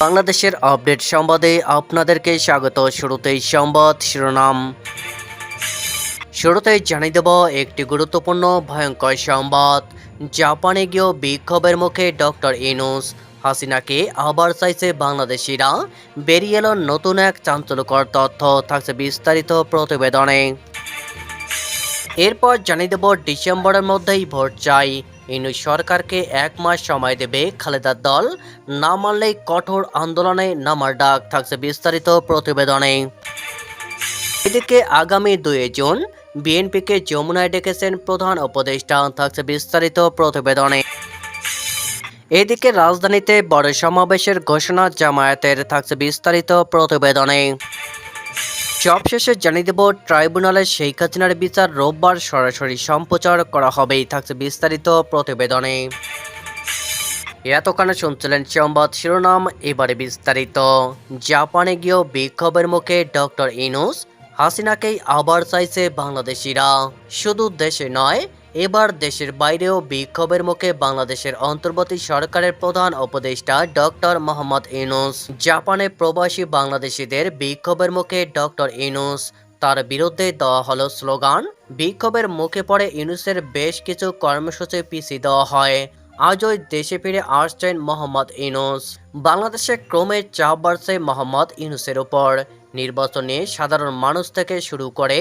বাংলাদেশের আপডেট সংবাদে আপনাদেরকে স্বাগত। শুরুতেই সংবাদ শিরোনাম। শুরুতেই জানিয়ে দেব একটি গুরুত্বপূর্ণ, ভয়ঙ্কর সংবাদ। জাপানে গিয়েও বিক্ষোভের মুখে ডক্টর ইনুস। হাসিনাকে আবার চাইছে বাংলাদেশিরা। বেরিয়ে এলো নতুন এক চাঞ্চল্যকর তথ্য। থাকছে বিস্তারিত প্রতিবেদনে। এরপর জানিয়ে দেব ডিসেম্বরের মধ্যেই ভোট চাই। ইনু সরকারকে এক মাস সময় দেবে খালেদার দল। না মানলেই কঠোর আন্দোলনে নামার ডাক থাকছে বিস্তারিত প্রতিবেদনে। এদিকে আগামী দুই জুন বিএনপিকে যমুনায় ডেকেছেন প্রধান উপদেষ্টা থাকছে বিস্তারিত প্রতিবেদনে। এদিকে রাজধানীতে বড় সমাবেশের ঘোষণা জামায়াতের থাকছে বিস্তারিত প্রতিবেদনে। সবশেষে জানিয়ে দেব, ট্রাইব্যুনালে সেই হাসিনার বিচার রোববার সরাসরি সম্প্রচার করা হবেই, থাকছে বিস্তারিত প্রতিবেদনে। এতক্ষণে শুনছিলেন সংবাদ শিরোনাম, এবারে বিস্তারিত। জাপানে গিয়েও বিক্ষোভের মুখে ডক্টর ইনুস, হাসিনাকেই আবার চাইছে বাংলাদেশিরা। শুধু দেশে নয় এবার দেশের বাইরেও বিক্ষোভের মুখে বাংলাদেশের অন্তর্বর্তী সরকারের প্রধান উপদেষ্টা ডক্টর মোহাম্মদ ইনুস জাপানে প্রবাসী বাংলাদেশিদের বিক্ষোভের মুখে ডক্টর ইনুস তার বিরুদ্ধে দেওয়া হলো স্লোগান, বিক্ষোভের মুখে পড়ে ইনুসের বেশ কিছু কর্মসূচি পিছিয়ে দেওয়া হয়। আজই দেশে ফিরে আসছেন মোহাম্মদ ইনুস বাংলাদেশে ক্রমে চাপ বাড়ছে মোহাম্মদ ইনুসের উপর নির্বাচনে সাধারণ মানুষ থেকে শুরু করে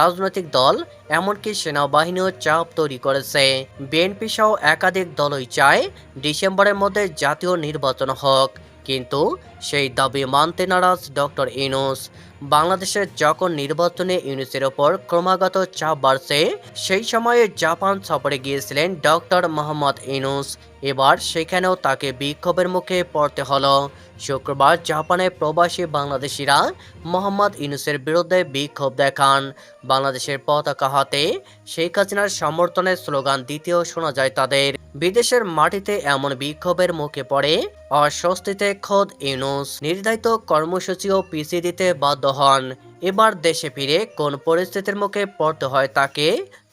রাজনৈতিক দল, এমনকি সেনাবাহিনীও চাপ তৈরি করেছে। বিএনপি সহ একাধিক দলই চায় ডিসেম্বরের মধ্যে জাতীয় নির্বাচন হোক, কিন্তু সেই দাবি মানতে নারাজ ডক্টর ইনুস বাংলাদেশের যখন নির্বাচনে ইউনুসের ওপর ক্রমাগত চাপ বাড়ছে, সেই সময়ে জাপান সফরে গিয়েছিলেন ডক্টর মোহাম্মদ ইনুস। এবার সেখানেও তাকে বিক্ষোভের মুখে পড়তে হলো। শুক্রবার জাপানে প্রবাসী বাংলাদেশিরা মোহাম্মদ ইনুসের বিরুদ্ধে বিক্ষোভ দেখান। বাংলাদেশের পতাকা হাতে শেখ হাসিনার সমর্থনের স্লোগান দিতেও শোনা যায় তাদের। বিদেশের মাটিতে এমন বিক্ষোভের মুখে পড়ে অস্বস্তিতে খোদ ইউনুস নির্ধারিত কর্মসূচিও পিছিয়ে দিতে বাধ্য হন। এবার দেশে ফিরে কোন পরিস্থিতির মুখে পড়তে হয় তাকে,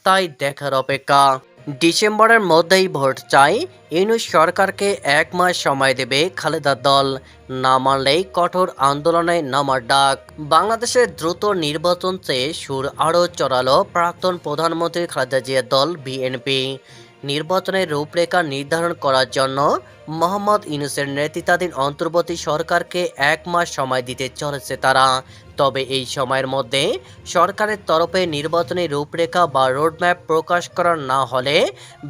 তাই দেখার অপেক্ষা। ডিসেম্বরের মধ্যেই ভোট চাই ইউনুস সরকারকে এক মাস সময় দেবে খালেদা দল। না মানলেই কঠোর আন্দোলনে নামার ডাক। বাংলাদেশে দ্রুত নির্বাচন চেয়ে সুর আরও চড়ালো প্রাক্তন প্রধানমন্ত্রী খালেদা জিয়ার দল বিএনপি। নির্বাচনের রূপরেখা নির্ধারণ করার জন্য মোহাম্মদ ইউনুসের নেতৃত্বাধীন অন্তর্বর্তী সরকারকে এক মাস সময় দিতে চলেছে তারা। তবে এই সময়ের মধ্যে সরকারের তরফে নির্বাচনী রূপরেখা বা রোডম্যাপ প্রকাশ করা না হলে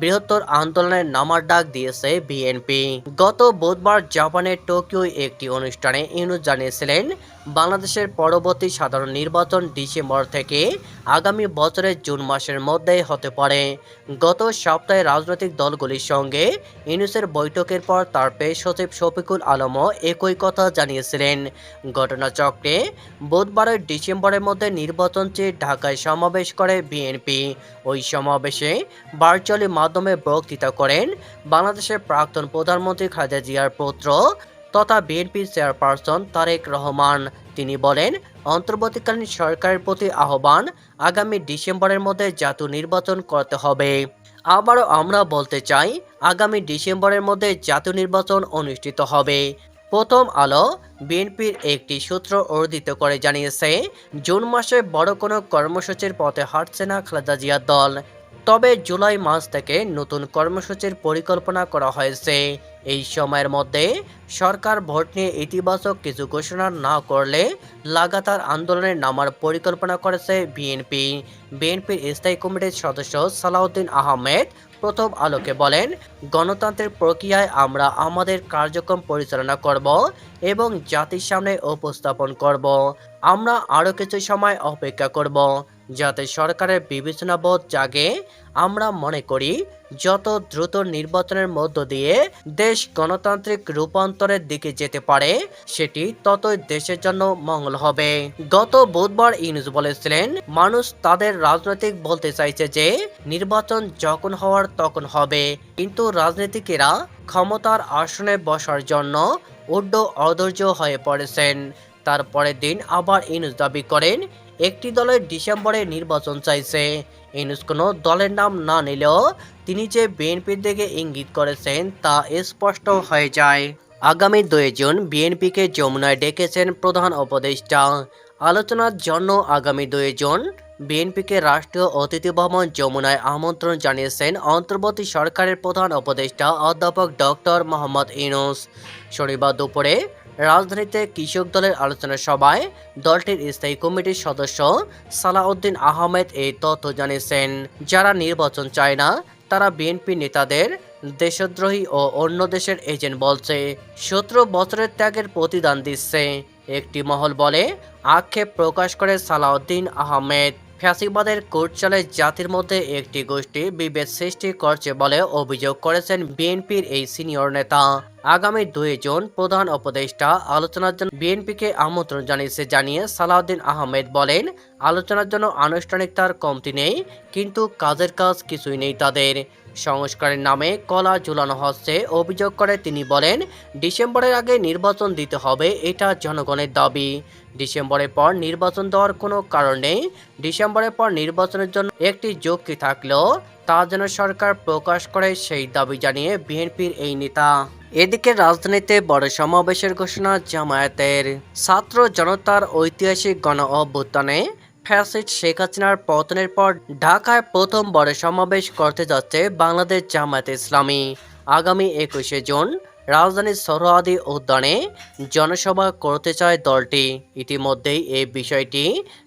বৃহত্তর আন্দোলনের নামার ডাক দিয়েছে বিএনপি। গত বুধবার জাপানের টোকিও একটি অনুষ্ঠানে ইউনুস জানিয়েছিলেন, বাংলাদেশের পরবর্তী সাধারণ নির্বাচন ডিসেম্বর থেকে আগামী বছরের জুন মাসের মধ্যে হতে পারে। গত সপ্তাহে রাজনৈতিক দলগুলির সঙ্গে ইউনুসের বৈঠকের পর তার পেশ সচিব শফিকুল আলমও একই কথা জানিয়েছিলেন। ঘটনাচক্রে বুধবারের ডিসেম্বরের মধ্যে নির্বাচন চেয়ে ঢাকায় সমাবেশ করে বিএনপি। ওই সমাবেশে ভার্চুয়ালি মাধ্যমে বক্তৃতা করেন বাংলাদেশের প্রাক্তন প্রধানমন্ত্রী খালেদা জিয়ার পুত্র তথা বিএনপি চেয়ারপারসন তারেক রহমান। তিনি বলেন, অন্তর্বর্তীকালীন সরকারের প্রতি আহ্বান, আগামী ডিসেম্বরের মধ্যে জাতীয় নির্বাচন করতে হবে। আবারও আমরা বলতে চাই, আগামী ডিসেম্বরের মধ্যে জাতীয় নির্বাচন অনুষ্ঠিত হবে। প্রথম আলো বিএনপির একটি সূত্র অর্ধিত করে জানিয়েছে, জুন মাসে বড় কোনো কর্মসূচির পথে হাঁটছে না খালেদা জিয়ার দল। তবে জুলাই মাস থেকে নতুন কর্মসূচির পরিকল্পনা করা হয়েছে। এই সময়ের মধ্যে সরকার ভোট নিয়ে ইতিবাচক কিছু ঘোষণা না করলে লাগাতার আন্দোলনে নামার পরিকল্পনা করেছে বিএনপি। বিএনপির স্থায়ী কমিটির সদস্য সালাউদ্দিন আহমেদ প্রথম আলোকে বলেন, গণতন্ত্রের প্রক্রিয়ায় আমরা আমাদের কার্যক্রম পরিচালনা করব এবং জাতির সামনে উপস্থাপন করব। আমরা আরও কিছু সময় অপেক্ষা করব। যাতে সরকারের বিবেচনাবোধ জাগে, আমরা মনে করি যত দ্রুত নির্বাচনের মধ্য দিয়ে দেশ গণতান্ত্রিক রূপান্তরের দিকে যেতে পারে, সেটি ততই দেশের জন্য মঙ্গল হবে। গত বুধবার ইউনুস বলেছিলেন, মানুষ তাদের রাজনৈতিক বলতে চাইছে যে, নির্বাচন যখন হওয়ার তখন হবে। কিন্তু রাজনীতিকেরা ক্ষমতার আসনে বসার জন্য উড্ড অধৈর্য হয়ে পড়েছেন। তারপরের দিন আবার ইনুস দাবি করেন একটি দলের ডিসেম্বরে নির্বাচন চাইছে। ইনুস কোনো দলের নাম না নিলেও তিনি যে বিএনপির দিকে ইঙ্গিত করেছেন তা স্পষ্ট হয়ে যায়। আগামী দুই জুন বিএনপিকে যমুনায় ডেকেছেন প্রধান উপদেষ্টা। আলোচনার জন্য আগামী দুই জুন বিএনপিকে রাষ্ট্রীয় অতিথি ভবন যমুনায় আমন্ত্রণ জানিয়েছেন অন্তর্বর্তী সরকারের প্রধান উপদেষ্টা অধ্যাপক ডক্টর মোহাম্মদ ইনুস শনিবার দুপুরে রাজধানীতে কৃষক দলের আলোচনা সভায় দলটির স্থায়ী কমিটির সদস্য সালাউদ্দিন আহমেদ এই তথ্য জানিয়েছেন। যারা নির্বাচন চায় না, তারা বিএনপি নেতাদের, দেশদ্রোহী ও অন্য দেশের এজেন্ট বলছে, সতেরো বছরের ত্যাগের প্রতিদান দিচ্ছে। একটি মহল বলে আক্ষেপ প্রকাশ করে সালাউদ্দিন আহমেদ। ফ্যাসিবাদের কোর্ট চালে জাতির মধ্যে একটি গোষ্ঠী বিভেদ সৃষ্টি করছে বলে অভিযোগ করেছেন বিএনপির এই সিনিয়র নেতা। আগামী দুই জুন প্রধান উপদেষ্টা আলোচনার জন্য বিএনপিকে আমন্ত্রণ জানিয়েছে জানিয়ে সালাউদ্দিন আহমেদ বলেন, আলোচনার জন্য আনুষ্ঠানিকতার কমতি নেই, কিন্তু কাজের কাজ কিছুই নেই তাদের। সংস্কারের নামে কলা ঝুলানো হচ্ছে, অভিযোগ করে তিনি বলেন, ডিসেম্বরের আগে নির্বাচন দিতে হবে এটা জনগণের দাবি। ডিসেম্বরের পর নির্বাচন দেওয়ার কোনো কারণ নেই, ডিসেম্বরের পর নির্বাচনের জন্য একটি যুক্তি থাকলেও তা যেন সরকার প্রকাশ করে সেই দাবি জানিয়ে বিএনপির এই নেতা। এদিকে রাজধানীতে বড় সমাবেশের ঘোষণা জামায়াতের। ছাত্র জনতার ঐতিহাসিক গণ অভ্যুত্থানে ফ্যাসিড শেখ হাসিনার পতনের পর ঢাকায় প্রথম বড় সমাবেশ করতে যাচ্ছে বাংলাদেশ জামায়াত ইসলামী। আগামী একুশে জুন রাজধানীর সরোয়াদি উদ্যানে জনসভা করতে চায় দলটি। ইতিমধ্যেই এই বিষয়টি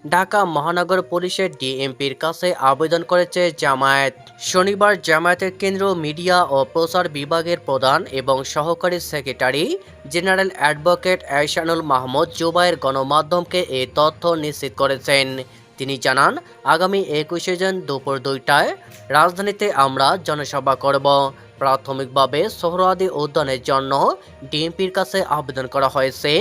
ঢাকা মহানগর পুলিশের ডিএমপির কাছে আবেদন করেছে জামায়াত। শনিবার জামায়াতের কেন্দ্র মিডিয়া ও প্রচার বিভাগের প্রধান এবং সহকারী secretary general advocate Ehsanul Mahmud Zubair গণমাধ্যমকে এই তথ্য নিশ্চিত করেছেন। তিনি জানান, আগামী একুশে জন দুপুর দুইটায় রাজধানীতে আমরা জনসভা করব। প্রাথমিকভাবে সোহরাদি উদ্যানের জন্য ডিএমপির কাছে আবেদন করা হয়েছে।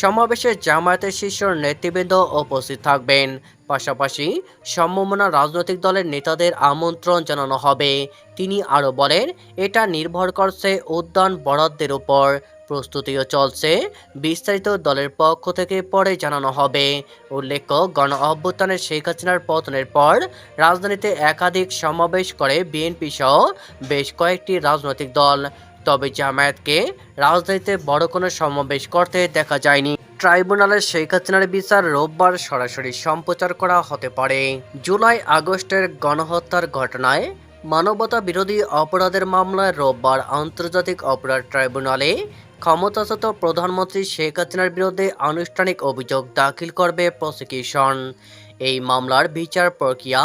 সমাবেশে জামায়াতের শীর্ষ নেতৃবৃন্দ উপস্থিত থাকবেন। পাশাপাশি সম্ভাবনা রাজনৈতিক দলের নেতাদের আমন্ত্রণ জানানো হবে। তিনি আরও বলেন, এটা নির্ভর করছে উদ্যান বরাদ্দের উপর। প্রস্তুতিও চলছে। বিস্তারিত দলের পক্ষ থেকে পরে জানানো হবে। উল্লেখ্য, গণ অভ্যুত্থানের শেখ হাসিনার পতনের পর রাজধানীতে একাধিক সমাবেশ করে বিএনপি সহ বেশ কয়েকটি রাজনৈতিক দল। তবে জামায়াতকে রাজধানীতে বড় কোনো সমাবেশ করতে দেখা যায়নি। ট্রাইব্যুনালের শেখ হাসিনার বিচার রোববার সরাসরি সম্প্রচার করা হতে পারে। জুলাই আগস্টের গণহত্যার ঘটনায় মানবতা বিরোধী অপরাধের মামলায় রোববার আন্তর্জাতিক অপরাধ ট্রাইব্যুনালে ক্ষমতাচ্যুত প্রধানমন্ত্রী শেখ হাসিনার বিরুদ্ধে আনুষ্ঠানিক অভিযোগ দাখিল করবে প্রসিকিউশন। এই মামলার বিচার প্রক্রিয়া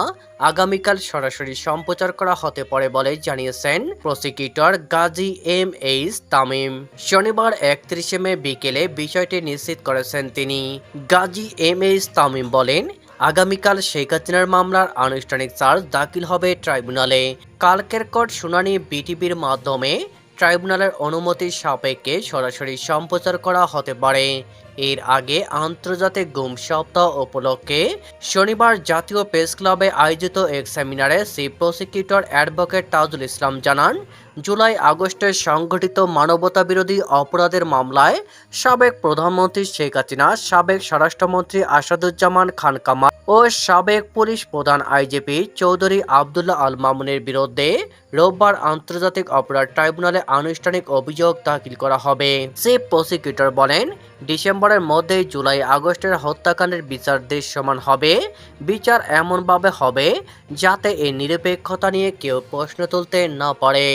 আগামীকাল সরাসরি সম্প্রচার করা হতে পারে বলে জানিয়েছেন prosecutor Gazi M H Tamim. শনিবার একত্রিশে মে বিকেলে বিষয়টি নিশ্চিত করেছেন তিনি। গাজী এম এইচ তামিম বলেন, আগামীকাল শেখ হাসিনার মামলার আনুষ্ঠানিক চার্জ দাখিল হবে ট্রাইব্যুনালে। কালকের কোর্ট শুনানি বিটিভির মাধ্যমে ট্রাইব্যুনালের অনুমতি সাপেক্ষে সরাসরি সম্প্রচার করা হতে পারে। এর আগে আন্তর্জাতিক গুম সপ্তাহ উপলক্ষে শনিবার জাতীয় প্রেস ক্লাবে আয়োজিত এক সেমিনারে chief prosecutor advocate Tajul Islam জানান, জুলাই আগস্টে সংঘটিত মানবতা বিরোধী অপরাধের মামলায় সাবেক প্রধানমন্ত্রী শেখ হাসিনা, সাবেক স্বরাষ্ট্রমন্ত্রী আসাদুজ্জামান খান কামাল ও সাবেক পুলিশ প্রধান আইজিপি চৌধুরী আবদুল্লাহ আল মামুনের বিরুদ্ধে রোববার আন্তর্জাতিক অপরাধ ট্রাইব্যুনালে আনুষ্ঠানিক অভিযোগ দাখিল করা হবে। চিফ প্রসিকিউটর বলেন, ডিসেম্বরের মধ্যেই জুলাই আগস্টের হত্যাকাণ্ডের বিচার দৃশ্যমান হবে। বিচার এমনভাবে হবে যাতে এই নিরপেক্ষতা নিয়ে কেউ প্রশ্ন তুলতে না পারে।